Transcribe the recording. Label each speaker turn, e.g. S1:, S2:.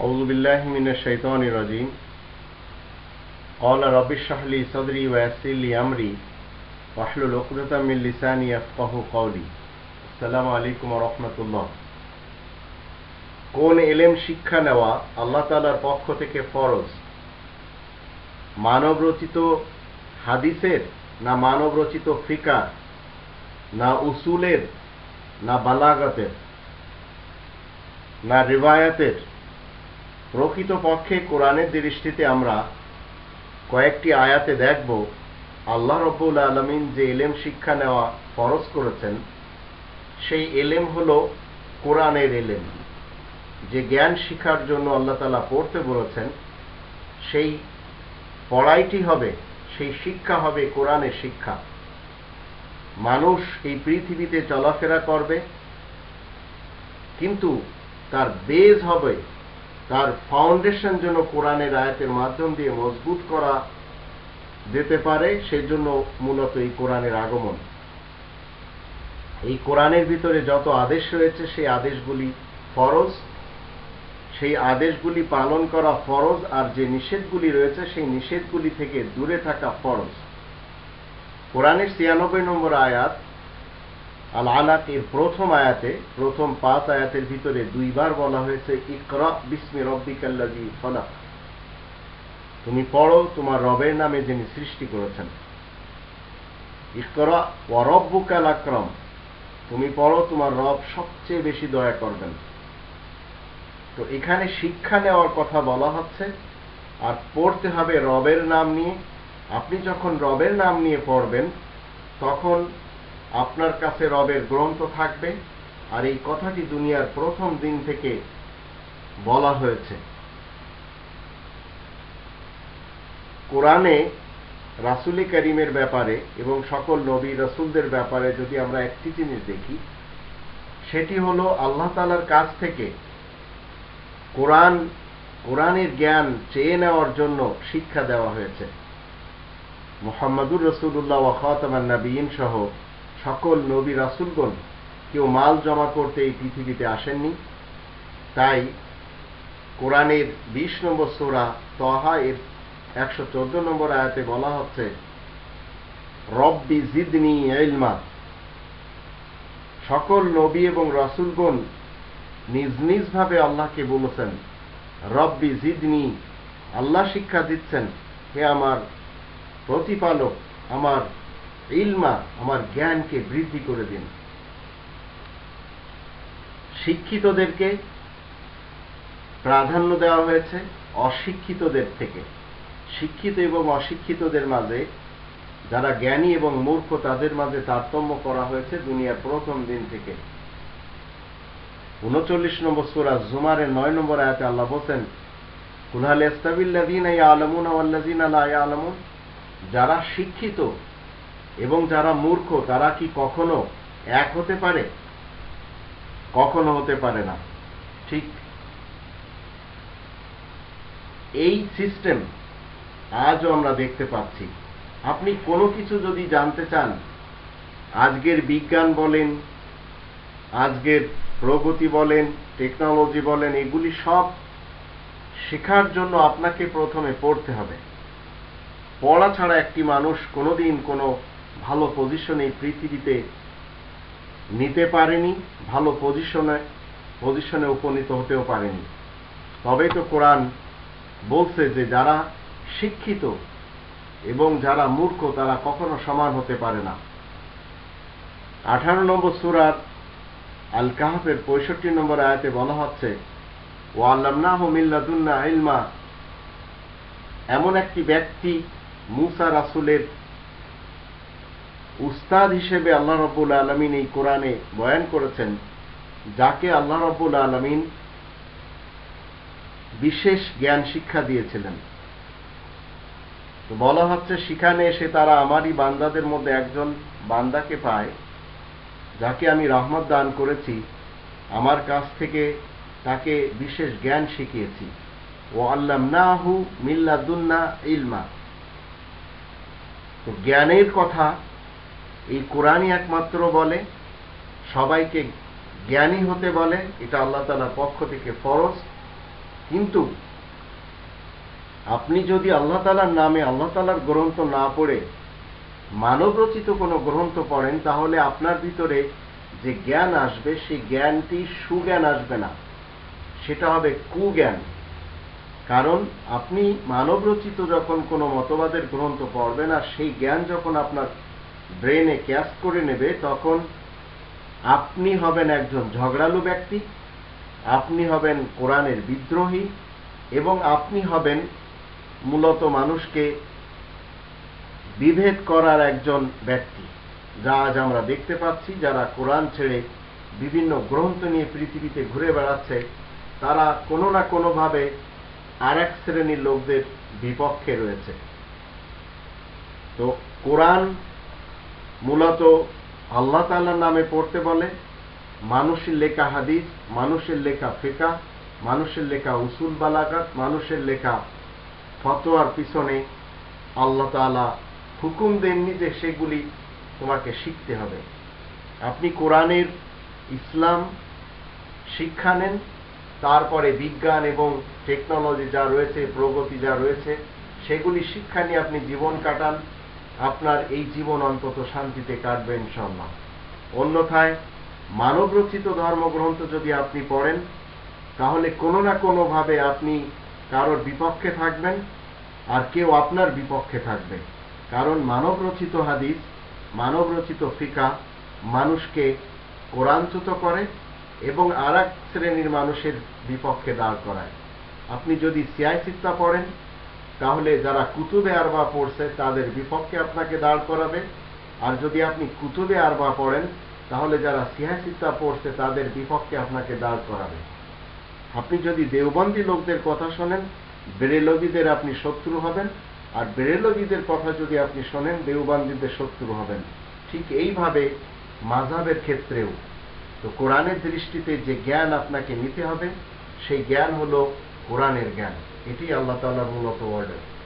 S1: أعوذ بالله من الشيطان الرجيم قال رب اشرح لي صدري ويسر لي أمري واحلل عقدة من لساني يفقه قولي السلام عليكم ورحمة الله কোন এলেম শিক্ষা নেওয়া আল্লাহ তালার পক্ষ থেকে ফরজ মানব রচিত হাদিসের না মানব রচিত ফিকার না উসুলের না বালাগাতের না রিবায়াতের প্রকৃত পক্ষে কোরআনের দৃষ্টিতে আমরা কয়েকটি আয়াতে দেখব, আল্লাহ রব্বুল আলমিন যে এলেম শিক্ষা নেওয়া ফরজ করেছেন, সেই এলেম হল কোরআনের এলেম। যে জ্ঞান শিখার জন্য আল্লাহ তালা পড়তে বলেছেন, সেই পড়াইটি হবে, সেই শিক্ষা হবে কোরআনের শিক্ষা। মানুষ এই পৃথিবীতে চলাফেরা করবে, কিন্তু তার বেজ হবে তার ফাউন্ডেশন যেন কোরআনের আয়াতের মাধ্যম দিয়ে মজবুত করা যেতে পারে সেজন্য মূলত এই কোরআনের আগমন। এই কোরআনের ভিতরে যত আদেশ রয়েছে, সেই আদেশগুলি ফরজ। সেই আদেশগুলি পালন করা ফরজ আর যে নিষেধগুলি রয়েছে, সেই নিষেধগুলি থেকে দূরে থাকা ফরজ। কোরআনের ছিয়ানব্বই নম্বর আয়াত আল আলাক এর প্রথম আয়াতে, প্রথম পাঁচ আয়াতের ভিতরে দুইবার বলা হয়েছে, ইকরা বিস্মি রব্বিকাল্লাজি ফলাক তুমি পড়ো, তোমার রবের নামে যিনি সৃষ্টি করেছেন। ইকরা আক্রম। তুমি পড়ো, তোমার রব সবচেয়ে বেশি দয়া করবেন। তো এখানে শিক্ষা নেওয়ার কথা বলা হচ্ছে, আর পড়তে হবে রবের নাম নিয়ে। আপনি যখন রবের নাম নিয়ে পড়বেন, তখন আপনার কাছে রবের গ্রন্থ থাকবে আর এই কথাটি দুনিয়ার প্রথম দিন থেকে বলা হয়েছে। কোরআনে রাসুলি করিমের ব্যাপারে এবং সকল নবী রসুলদের ব্যাপারে যদি আমরা একটি জিনিস দেখি, সেটি হলো আল্লাহ তালার কাছ থেকে কোরআন, কোরআনের জ্ঞান চেয়ে নেওয়ার জন্য শিক্ষা দেওয়া হয়েছে। মোহাম্মদুর রসুল্লাহ ওয়াখাতামান নবীন সহ সকল নবী রাসুলগণ কেউ মাল জমা করতে এই পৃথিবীতে আসেননি। তাই কোরআনের বিশ নম্বর সোরা তহা এর একশো চোদ্দ নম্বর আয়াতে বলা হচ্ছে, রব্বি জিদনি এলমা সকল নবী এবং রাসুলগণ নিজ নিজ ভাবে আল্লাহকে বলেছেন, রব্বি জিদনি। আল্লাহ শিক্ষা দিচ্ছেন, হে আমার প্রতিপালক, আমার ইলমা আমার জ্ঞানকে বৃদ্ধি করে দিন। শিক্ষিতদেরকে প্রাধান্য দেওয়া হয়েছে অশিক্ষিতদের থেকে। শিক্ষিত এবং অশিক্ষিতদের মাঝে, যারা জ্ঞানী এবং মূর্খ, তাদের মাঝে তারতম্য করা হয়েছে দুনিয়ার প্রথম দিন থেকে। উনচল্লিশ নম্বর সুরা জুমারের নয় নম্বর আয়াতে আল্লাহ বলছেন কুলহাল ইস্তাবিল্লাদিন আলমুন আল্লাদিন আল্লাহ আলমুন যারা শিক্ষিত এবং যারা মূর্খ, তারা কি কখনো এক হতে পারে? কখনো হতে পারে না। ঠিক এই সিস্টেম আজও আমরা দেখতে পাচ্ছি। আপনি কোনো কিছু যদি জানতে চান, আজকের বিজ্ঞান বলেন, আজকের প্রগতি বলেন টেকনোলজি বলেন, এগুলি সব শেখার জন্য আপনাকে প্রথমে পড়তে হবে। পড়া ছাড়া একটি মানুষ কোনোদিন কোনো ভালো পজিশনে পৃথিবীতে নিতে পারেনি, ভালো পজিশনে পজিশনে উপনীত হতেও পারেনি। তবে তো কোরআন বলছে যে যারা শিক্ষিত এবং যারা মূর্খ, তারা কখনো সমান হতে পারে না। আঠারো নম্বর সুরার আল কাহাফের পঁয়ষট্টি নম্বর আয়াতে বলা হচ্ছে ও আল্লাহ মিল্লাদুল্লাহ ইলমা। এমন একটি ব্যক্তি মুসা রাসুলের উস্তাদ হিসেবে আল্লাহ রব্বুল আলমিন এই কোরআনে বয়ান করেছেন, যাকে আল্লাহ রব্বুল আলমিন বিশেষ জ্ঞান শিক্ষা দিয়েছিলেন। বলা হচ্ছে, সেখানে এসে তারা আমারই বান্দাদের মধ্যে একজন বান্দাকে পায়, যাকে আমি রহমত দান করেছি, আমার কাছ থেকে তাকে বিশেষ জ্ঞান শিখিয়েছি। ও আল্লাম নাহু মিল্লাদুন্না ইলমা। তো জ্ঞানের কথা এই কোরআনই একমাত্র বলে, সবাইকে জ্ঞানী হতে বলে, এটা আল্লাহ তালার পক্ষ থেকে ফরজ। কিন্তু আপনি যদি আল্লাহ তালার নামে আল্লাহ তালার গ্রন্থ না পড়ে মানবরচিত কোনো গ্রন্থ পড়েন, তাহলে আপনার ভিতরে যে জ্ঞান আসবে, সেই জ্ঞানটি সুজ্ঞান আসবে না। সেটা হবে কুজ্ঞান। কারণ আপনি মানবরচিত যখন কোনো মতবাদের গ্রন্থ পড়বেন, আর সেই জ্ঞান যখন আপনার ব্রেনে ক্যাশ করে নেবে, তখন আপনি হবেন একজন ঝগড়ালু ব্যক্তি, আপনি হবেন কোরআনের বিদ্রোহী, এবং আপনি হবেন মূলত মানুষকে বিভেদ করার একজন ব্যক্তি। যা আজ আমরা দেখতে পাচ্ছি, যারা কোরআন ছেড়ে বিভিন্ন গ্রন্থ নিয়ে পৃথিবীতে ঘুরে বেড়াচ্ছে, তারা কোনো না কোনোভাবে আর এক শ্রেণির লোকদের বিপক্ষে রয়েছে। তো কোরআন মূলত আল্লাহ তাল্লার নামে পড়তে বলে, মানুষের লেখা হাদিস, মানুষের লেখা ফেকা মানুষের লেখা উসুল বালাকাত মানুষের লেখা ফতোয়ার পিছনে আল্লাহ তালা হুকুম দেননি যে সেগুলি তোমাকে শিখতে হবে। আপনি কোরআনের ইসলাম শিক্ষা নেন, তারপরে বিজ্ঞান এবং টেকনোলজি যা রয়েছে, প্রগতি যা রয়েছে, সেগুলি শিক্ষা নিয়ে আপনি জীবন কাটান আপনার এই জীবন অন্তত শান্তিতে কাটবে ইনশাল্লাহ অন্যথায় মানবরচিত ধর্মগ্রন্থ যদি আপনি পড়েন, তাহলে কোনো না কোনোভাবে আপনি কারোর বিপক্ষে থাকবেন আর কেউ আপনার বিপক্ষে থাকবে। কারণ মানবরচিত হাদিস, মানবরচিত ফিকা মানুষকে কোরআনচ্যুত করে এবং আর শ্রেণির মানুষের বিপক্ষে দাঁড় করায়। আপনি যদি সিয়াই পড়েন তাহলে যারা কুতুবে আরবা পড়ছে, তাদের বিপক্ষে আপনাকে দাঁড় করাবে। আর যদি আপনি কুতুবে আরবা পড়েন, তাহলে যারা সিয়াই চিত্তা পড়ছে, তাদের বিপক্ষে আপনাকে দাঁড় করাবে। আপনি যদি দেওবন্দি লোকদের কথা শোনেন, বেরেলবিদের আপনি শত্রু হবেন। আর বেরেলবিদের কথা যদি আপনি শোনেন, দেওবন্দিদের শত্রু হবেন। ঠিক এইভাবে মাঝাবের ক্ষেত্রেও। তো কোরআনের দৃষ্টিতে যে জ্ঞান আপনাকে নিতে হবে, সেই জ্ঞান হলো কোরআনের জ্ঞান। এটি আল্লাহ তাআলার মূলত অর্ডার